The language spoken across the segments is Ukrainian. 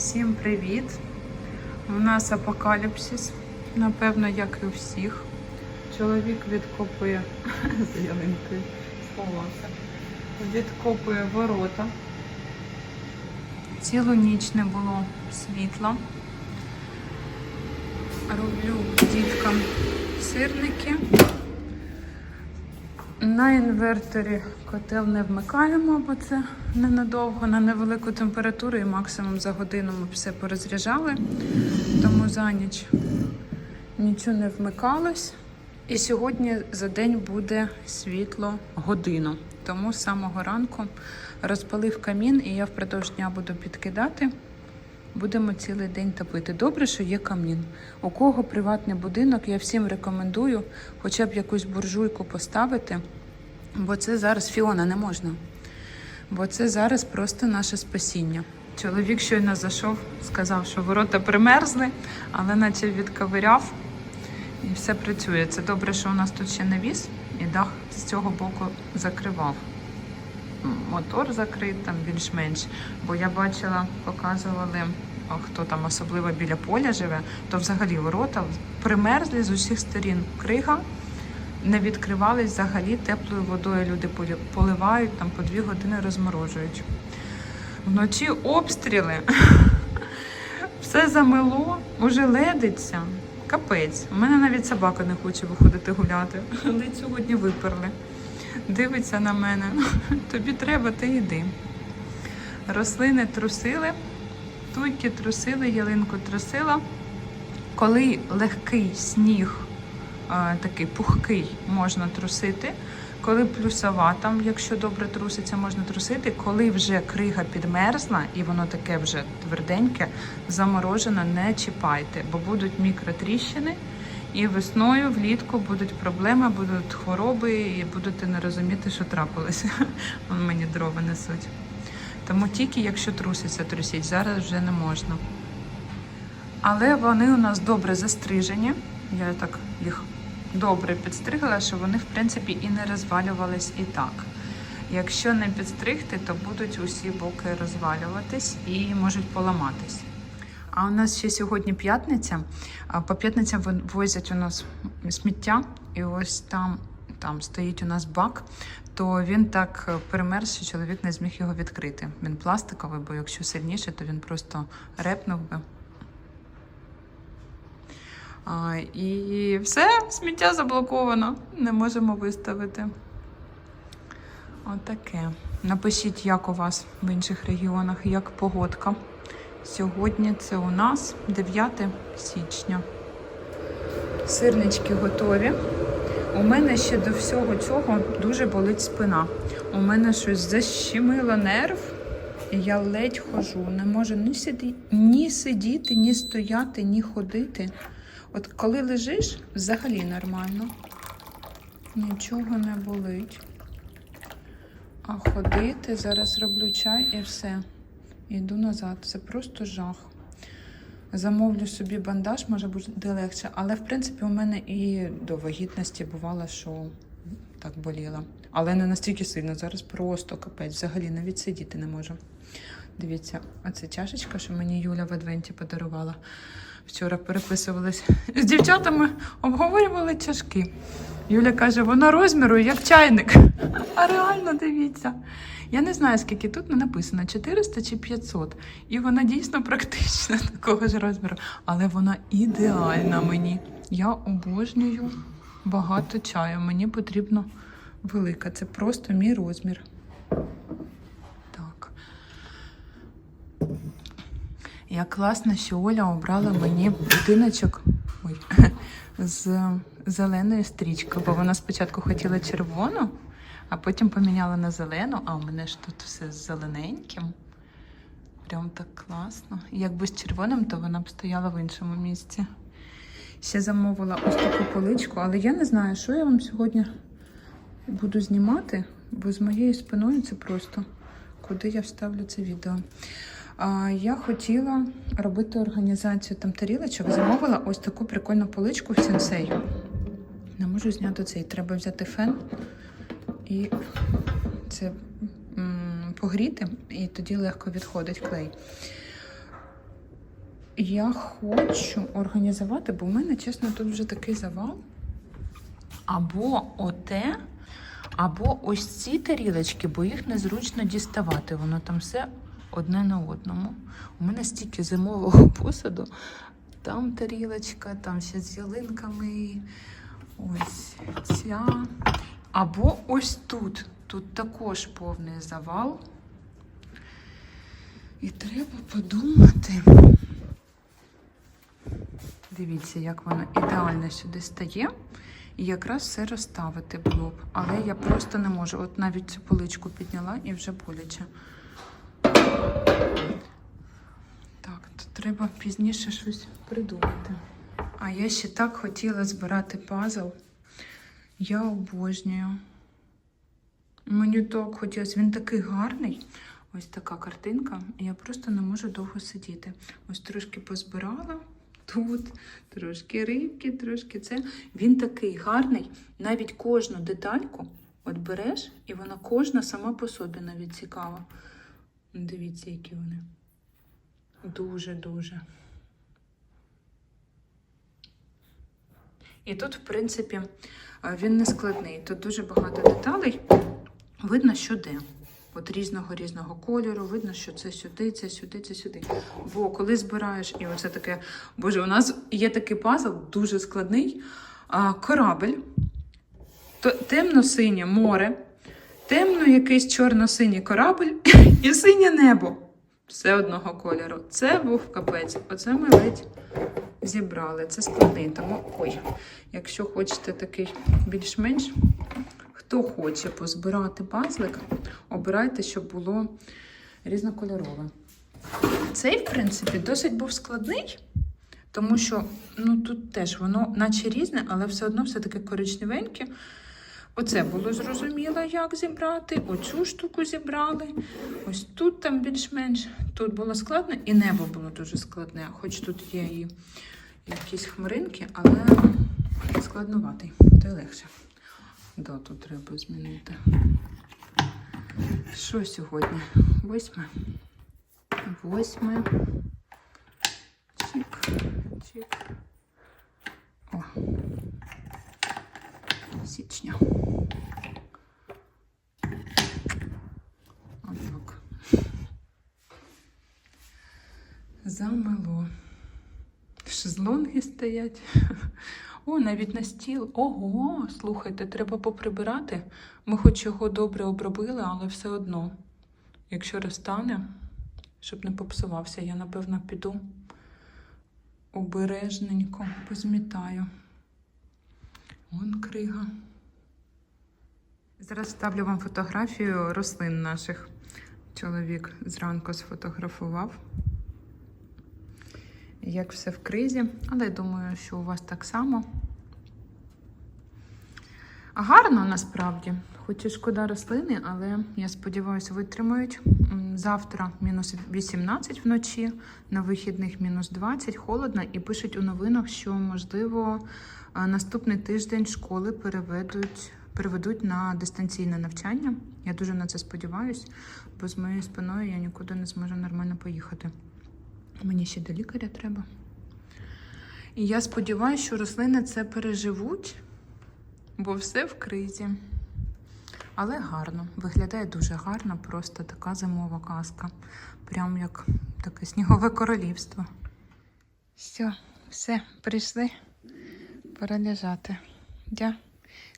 Всім привіт! У нас апокаліпсис, напевно, як і у всіх. Чоловік відкопує з сховався. Відкопує ворота. Цілу ніч не було світла. Роблю діткам сирники. На інверторі котел не вмикаємо, бо це ненадовго, на невелику температуру і максимум за годину ми все порозряджали. Тому за ніч нічого не вмикалось. І сьогодні за день буде світло годину. Тому з самого ранку розпалив камін, і я впродовж дня буду підкидати. Будемо цілий день топити. Добре, що є камін. У кого приватний будинок, я всім рекомендую хоча б якусь буржуйку поставити, бо це зараз Фіона не можна. Бо це зараз просто наше спасіння. Чоловік щойно зайшов, сказав, що ворота примерзли, але наче відковиряв і все працює. Це добре, що у нас тут ще навіс, і дах з цього боку закривав. Мотор закрит там більш-менш. Бо я бачила, показували, хто там особливо біля поля живе, то взагалі ворота примерзли з усіх сторін. Крига не відкривались взагалі теплою водою. Люди поливають там по дві години розморожують. Вночі обстріли. Все замело, уже ледиться. Капець. У мене навіть собака не хоче виходити гуляти. Але сьогодні виперли. Дивиться на мене. Тобі треба, ти йди. Рослини трусили, туйки трусили, ялинку трусила. Коли легкий сніг, е, такий пухкий, можна трусити. Коли плюсова, там, якщо добре труситься, можна трусити. Коли вже крига підмерзла і воно таке вже тверденьке, заморожено, не чіпайте, бо будуть мікротріщини. І весною, влітку будуть проблеми, будуть хвороби, і будете не розуміти, що трапилося. Мені дрова несуть. Тому тільки якщо труситься, трусіть, зараз вже не можна. Але вони у нас добре застрижені. Я так їх добре підстригла, що вони, в принципі, і не розвалювались і так. Якщо не підстригти, то будуть усі боки розвалюватись і можуть поламатись. А у нас ще сьогодні п'ятниця. По п'ятницям возять у нас сміття, і ось там, там стоїть у нас бак, то він так е, перемерз, що чоловік не зміг його відкрити. Він пластиковий, бо якщо сильніше, то він просто репнув би. А, і все, сміття заблоковано. Не можемо виставити. Отаке. Напишіть, як у вас в інших регіонах, як погодка. Сьогодні це у нас 9 січня. Сирнички готові. У мене ще до всього цього дуже болить спина. У мене щось защемило нерв, і я ледь хожу. Не можу ні, сиді... ні сидіти, ні стояти, ні ходити. От коли лежиш, взагалі нормально. Нічого не болить. А ходити, зараз роблю чай і все. Йду назад. Це просто жах. Замовлю собі бандаж, може буде легше. Але в принципі у мене і до вагітності бувало, що так боліло. Але не настільки сильно. Зараз просто капець. Взагалі навіть сидіти не можу. Дивіться, оце чашечка, що мені Юля в адвенті подарувала. Вчора переписувались з дівчатами, обговорювали чашки. Юля каже, вона розміру як чайник. А реально дивіться. Я не знаю, скільки тут не написано, 400 чи 500. І вона дійсно практична такого ж розміру. Але вона ідеальна мені. Я обожнюю багато чаю. Мені потрібно велика. Це просто мій розмір. Так. Як класно, що Оля обрала мені будиночок ой, з зеленою стрічкою, бо вона спочатку хотіла червону, а потім поміняла на зелену, а у мене ж тут все з зелененьким. Прям так класно. Якби з червоним, то вона б стояла в іншому місці. Ще замовила ось таку поличку, але я не знаю, що я вам сьогодні буду знімати, бо з моєю спиною це просто куди я вставлю це відео. Я хотіла робити організацію там тарілочок. Замовила ось таку прикольну поличку в сенсей. Не можу зняти цей. Треба взяти фен і це погріти, і тоді легко відходить клей. я хочу організувати, бо в мене, чесно, тут вже такий завал. Або оте, або ось ці тарілочки, бо їх незручно діставати. Воно там все одне на одному. У мене стільки зимового посуду. Там тарілочка, там ще з ялинками. Ось ця. Або ось тут. Тут також повний завал. І треба подумати. Дивіться, як воно ідеально сюди стає. І якраз все розставити було б. Але я просто не можу. От навіть цю поличку підняла і вже боляче. Так, то треба пізніше щось придумати. А я ще так хотіла збирати пазл. Я обожнюю. Мені так хотілося. Він такий гарний. Ось така картинка. Я просто не можу довго сидіти. Ось трошки позбирала тут, трошки рибки, трошки це. Він такий гарний. Навіть кожну детальку от береш, і вона кожна сама по собі навіть цікава. Дивіться, які вони. Дуже-дуже. І тут, в принципі, е, він не складний. Тут дуже багато деталей. Видно, що де. От різного різного кольору, видно, що це сюди, це сюди, це сюди. Бо коли збираєш, і оце таке, боже, у нас є такий пазл, дуже складний. Корабель, темно-синє море, темно якийсь чорно-синій корабель і синє небо. Все одного кольору. Це був капець. Оце ми ледь зібрали. Це складний. Тому, ой, якщо хочете такий більш-менш, хто хоче позбирати пазлик, обирайте, щоб було різнокольорове. Цей, в принципі, досить був складний, тому що ну, тут теж воно наче різне, але все одно все таке коричневеньке. Оце було зрозуміло, як зібрати. Оцю штуку зібрали. Ось тут там більш-менш. Тут було складно, і небо було дуже складне. Хоч тут є і якісь хмаринки, але складнуватий. То й легше. Дату треба змінити. Що сьогодні? Восьме. Восьме. Чик. Чик. О. Січня. Отак. Замело. Шезлонги стоять. О, навіть на стіл. Ого, слухайте, треба поприбирати. Ми хоч його добре обробили, але все одно. Якщо розтане, щоб не попсувався, я напевно піду обережненько позмітаю. Вон крига. Зараз ставлю вам фотографію рослин наших. Чоловік зранку сфотографував. Як все в кризі, але я думаю, що у вас так само. Гарно насправді, хоч і шкода рослини, але я сподіваюся, витримають. Завтра мінус 18 вночі, на вихідних мінус 20, холодно, і пишуть у новинах, що можливо наступний тиждень школи переведуть, переведуть на дистанційне навчання. Я дуже на це сподіваюся, бо з моєю спиною я нікуди не зможу нормально поїхати. Мені ще до лікаря треба. І я сподіваюся, що рослини це переживуть, бо все в кризі. Але гарно. Виглядає дуже гарно, просто така зимова казка. Прям як таке снігове королівство. Все, все, прийшли. Пора лежати. Дя.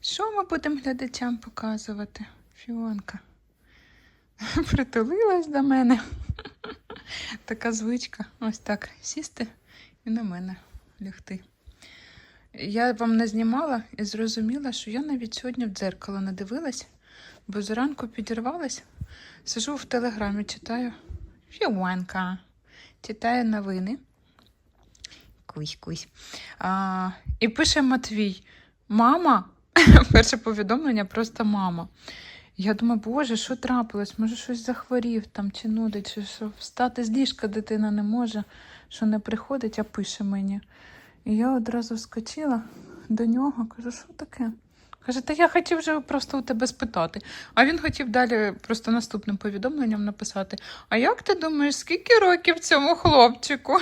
Що ми будемо глядачам показувати? Фіонка. Притулилась до мене. Така звичка. Ось так сісти і на мене лягти. Я вам не знімала і зрозуміла, що я навіть сьогодні в дзеркало не дивилась, бо зранку підірвалась, сижу в телеграмі, читаю Фіонка, читаю новини. Кусь, кусь. А, і пише Матвій: Мама, перше повідомлення просто мама. Я думаю, боже, що трапилось? Може, щось захворів там чи нудить, чи що встати з ліжка дитина не може, що не приходить, а пише мені. І я одразу вскочила до нього, кажу, що таке? Каже, та я хотів вже просто у тебе спитати. А він хотів далі просто наступним повідомленням написати: А як ти думаєш, скільки років цьому хлопчику?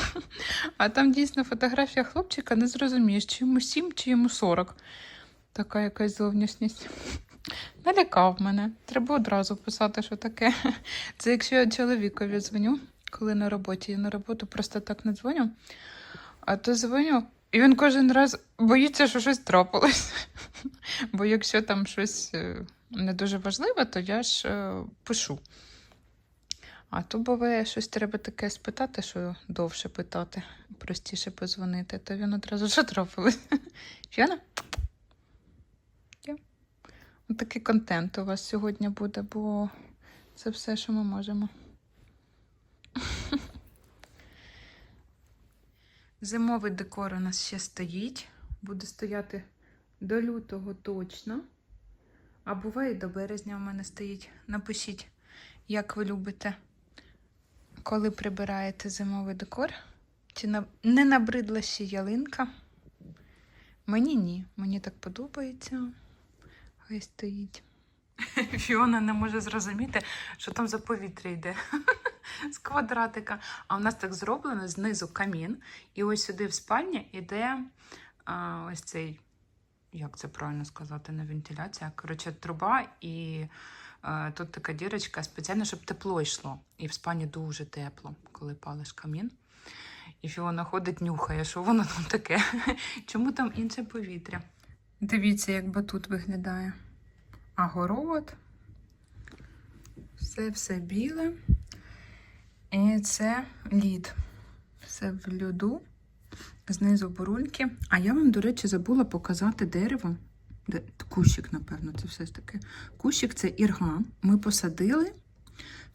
А там дійсно фотографія хлопчика, не зрозумієш, чи йому 7, чи йому 40. Така якась зовнішність. Налякав мене. Треба одразу писати, що таке. Це якщо я чоловікові дзвоню, коли на роботі. Я на роботу просто так не дзвоню. А то дзвоню, і він кожен раз боїться, що щось трапилось. Бо якщо там щось е, не дуже важливе, то я ж е, пишу. А то буває, щось треба таке спитати, що довше питати, простіше позвонити, то він одразу що трапилось. Фіона? Такий контент у вас сьогодні буде, бо це все, що ми можемо. Зимовий декор у нас ще стоїть. Буде стояти до лютого точно. А буває до березня у мене стоїть. Напишіть, як ви любите, коли прибираєте зимовий декор. Чи не набридла ще ялинка? Мені ні. Мені так подобається. Хай стоїть. Фіона не може зрозуміти, що там за повітря йде з квадратика. А у нас так зроблено знизу камін. І ось сюди в спальні йде а, ось цей, як це правильно сказати, не вентиляція. Коротше, труба, і а, тут така дірочка спеціально, щоб тепло йшло. І в спальні дуже тепло, коли палиш камін. І Фіона ходить, нюхає, що воно там таке. Чому там інше повітря? Дивіться, як батут виглядає. А. Все все біле. І це лід. Все в льоду. Знизу бурульки. А я вам, до речі, забула показати дерево. Де, кущик, напевно, це все ж таки. Кущик це ірга. Ми посадили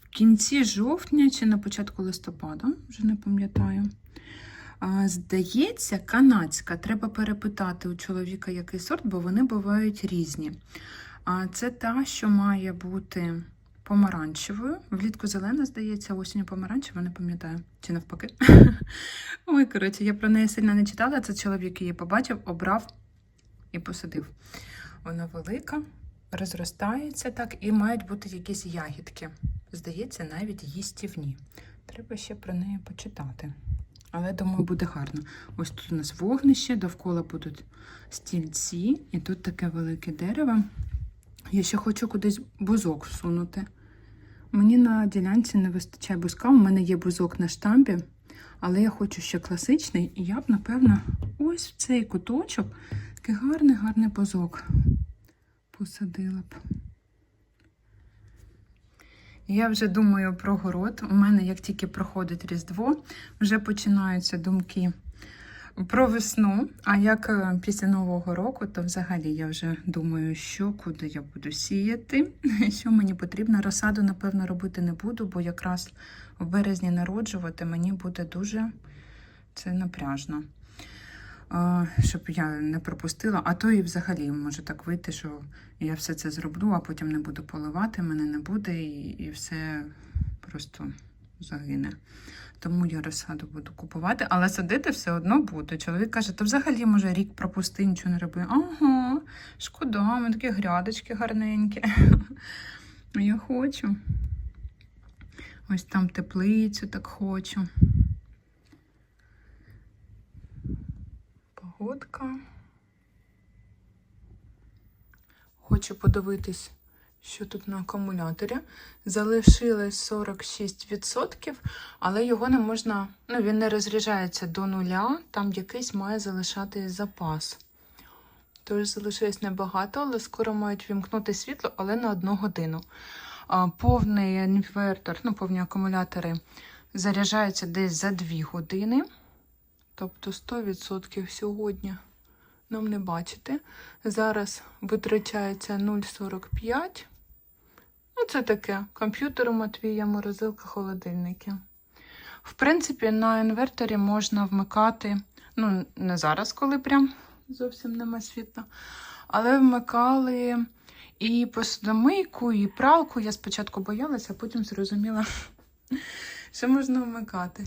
в кінці жовтня чи на початку листопада, вже не пам'ятаю. Здається, канадська. Треба перепитати у чоловіка, який сорт, бо вони бувають різні. А це та, що має бути помаранчевою. Влітку зелена, здається, осінню помаранчева, не пам'ятаю. Чи навпаки. Ой, коротше, я про неї сильно не читала. Це чоловік її побачив, обрав і посадив. Вона велика, розростається так, і мають бути якісь ягідки. Здається, навіть їстівні. Треба ще про неї почитати. Але думаю, буде гарно. Ось тут у нас вогнище, довкола будуть стільці, і тут таке велике дерево. Я ще хочу кудись бузок всунути. Мені на ділянці не вистачає бузка. У мене є бузок на штамбі, але я хочу ще класичний, і я б, напевно, ось в цей куточок такий гарний, гарний бузок посадила б. Я вже думаю про город. У мене, як тільки проходить Різдво, вже починаються думки про весну. А як е, після Нового року, то взагалі я вже думаю, що куди я буду сіяти, що мені потрібно. Розсаду, напевно, робити не буду, бо якраз в березні народжувати мені буде дуже це напряжно. Щоб я не пропустила, а то і взагалі може так вийти, що я все це зроблю, а потім не буду поливати, мене не буде, і, і все просто загине. Тому я розсаду буду купувати, але садити все одно буду. Чоловік каже, то взагалі може рік пропусти, нічого не роби. Ага, шкода, мене такі грядочки гарненькі. Я хочу. Ось там теплицю так хочу. Погодка. Хочу подивитись, що тут на акумуляторі. Залишилось 46%, але його не можна, ну він не розряджається до нуля, там якийсь має залишати запас. Тож залишилось небагато, але скоро мають вімкнути світло, але на одну годину. Повний інвертор, ну, повні акумулятори заряджаються десь за 2 години. Тобто 100% сьогодні нам не бачите. Зараз витрачається 0,45. Ну, це таке. Комп'ютер у Матвія, морозилка, холодильники. В принципі, на інверторі можна вмикати, ну, не зараз, коли прям зовсім нема світла, але вмикали і посудомийку, і пралку. Я спочатку боялася, а потім зрозуміла, що можна вмикати.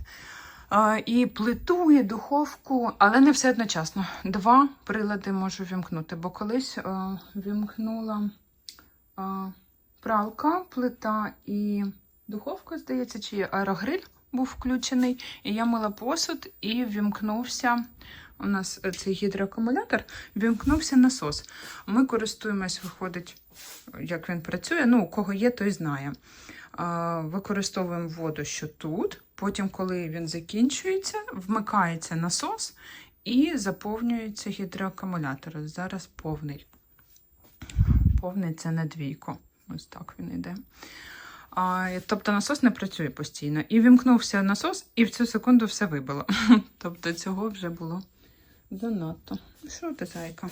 І плиту, і духовку, але не все одночасно. Два прилади можу вімкнути, бо колись вімкнула а, пралка, плита і духовка, здається, чи аерогриль був включений. І я мила посуд і вімкнувся. У нас е, цей гідроакумулятор, вімкнувся насос. Ми користуємось, виходить, як він працює. Ну, у кого є, той знає. Використовуємо воду, що тут. Потім, коли він закінчується, вмикається насос і заповнюється гідроакумулятор. Зараз повний. Повний це на двійку. Ось так він йде. А, тобто насос не працює постійно. І вімкнувся насос, і в цю секунду все вибило. Тобто цього вже було занадто. Що ти, зайка?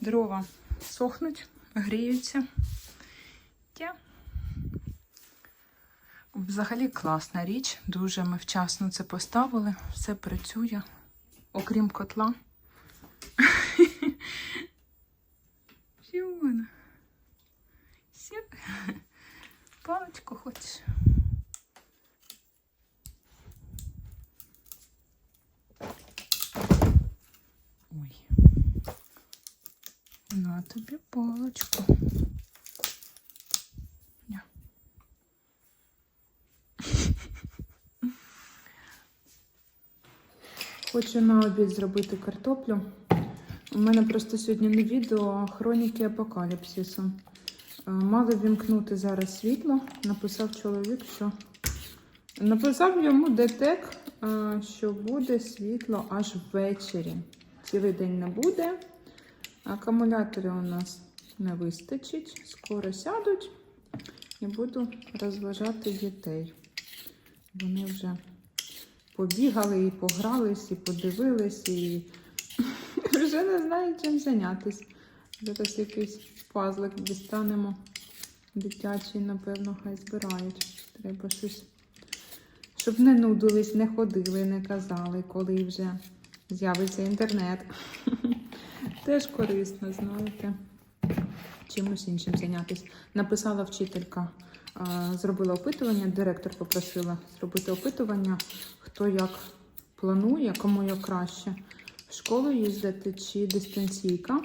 Дрова сохнуть, гріються. Тя. Взагалі класна річ. Дуже ми вчасно це поставили. Все працює, окрім котла. Фіона. Сі. Паличку хочеш? Ой. На тобі паличку. Хочу на обід зробити картоплю. У мене просто сьогодні не відео, а хроніки апокаліпсису. Е, Мали вімкнути зараз світло. Написав чоловік, що написав йому детек, е, що буде світло аж ввечері. Цілий день не буде. Акумулятори у нас не вистачить. Скоро сядуть і буду розважати дітей. Вони вже побігали і погрались, і подивились, і вже не знають чим зайнятися. Зараз якийсь пазлик дістанемо. Дитячий, напевно, хай збирають. Треба щось. Щоб не нудились, не ходили, не казали, коли вже з'явиться інтернет. Теж корисно, знаєте. Чимось іншим зайнятися. Написала вчителька, зробила опитування, директор попросила зробити опитування, хто як планує, кому як краще в школу їздити чи дистанційка.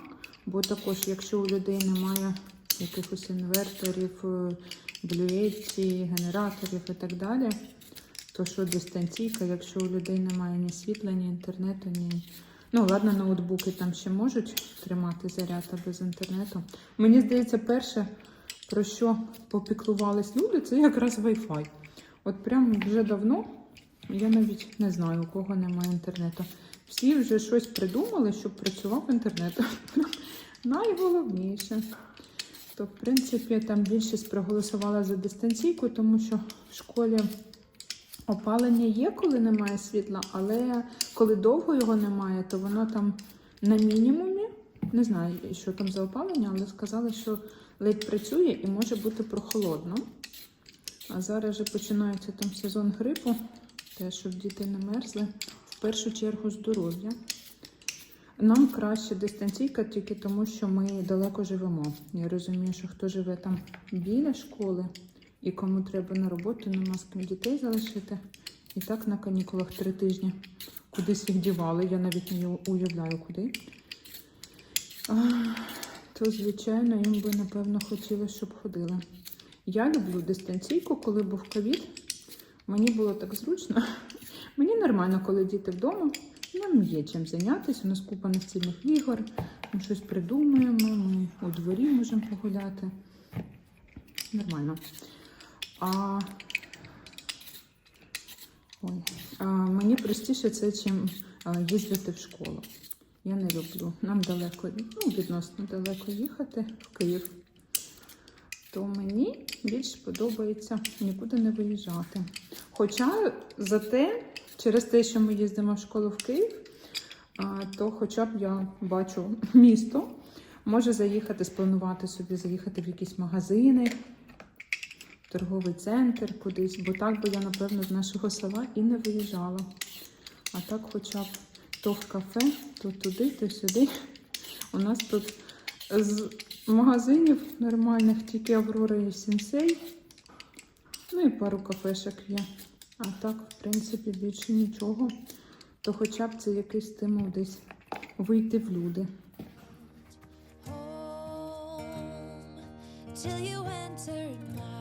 Бо також, якщо у людей немає якихось інверторів, е, блюєцій, генераторів і так далі, то що дистанційка, якщо у людей немає ні світла, ні інтернету, ні. Ну, ладно, ноутбуки там ще можуть тримати заряд без інтернету. Мені здається, перше, про що попіклувались люди, це якраз Wi-Fi. От прям вже давно, я навіть не знаю, у кого немає інтернету. Всі вже щось придумали, щоб працював інтернет. Найголовніше. То, в принципі, там більшість проголосувала за дистанційку, тому що в школі опалення є, коли немає світла, але коли довго його немає, то воно там на мінімумі. Не знаю, що там за опалення, але сказали, що ледь працює і може бути прохолодно. А зараз вже починається там сезон грипу, те, щоб діти не мерзли. В першу чергу здоров'я. Нам краще дистанційка тільки тому, що ми далеко живемо. Я розумію, що хто живе там біля школи і кому треба на роботу, нема з ким дітей залишити. І так на канікулах три тижні кудись їх дівали. Я навіть не уявляю куди. То, звичайно, їм би, напевно, хотілося, щоб ходили. Я люблю дистанційку, коли був ковід. Мені було так зручно. Мені нормально, коли діти вдома. Нам є чим зайнятися. У нас купа настільних ігор. Ми щось придумуємо, ми у дворі можемо погуляти. Нормально. А, Ой. а мені простіше це, чим їздити в школу. Я не люблю. Нам далеко, ну, відносно далеко їхати в Київ. То мені більш подобається нікуди не виїжджати. Хоча зате, через те, що ми їздимо в школу в Київ, то хоча б я бачу місто, може заїхати, спланувати собі, заїхати в якісь магазини, торговий центр кудись, бо так би я, напевно, з нашого села і не виїжджала. А так, хоча б то в кафе, то туди, то сюди. У нас тут з магазинів нормальних тільки Аврора і Сінсей. Ну і пару кафешок є. А так, в принципі, більше нічого. То хоча б це якийсь стимул десь вийти в люди. till you entered my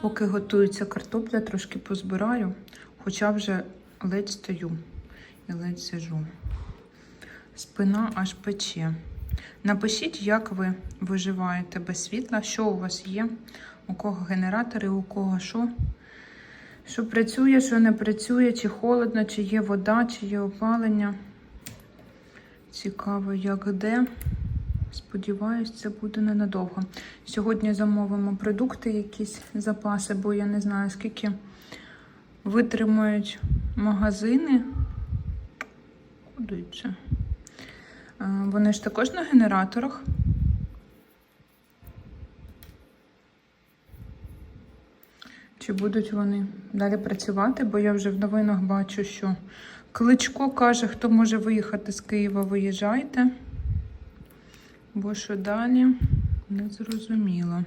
Поки готується картопля, трошки позбираю, хоча вже ледь стою і ледь сижу. Спина аж пече. Напишіть, як ви виживаєте без світла, що у вас є, у кого генератори, у кого що. Що працює, що не працює, чи холодно, чи є вода, чи є опалення. Цікаво, як де. Сподіваюсь, це буде ненадовго. Сьогодні замовимо продукти, якісь запаси, бо я не знаю, скільки витримають магазини. Куди це? Вони ж також на генераторах. Чи будуть вони далі працювати? Бо я вже в новинах бачу, що Кличко каже, хто може виїхати з Києва, виїжджайте. Бо що далі не зрозуміло.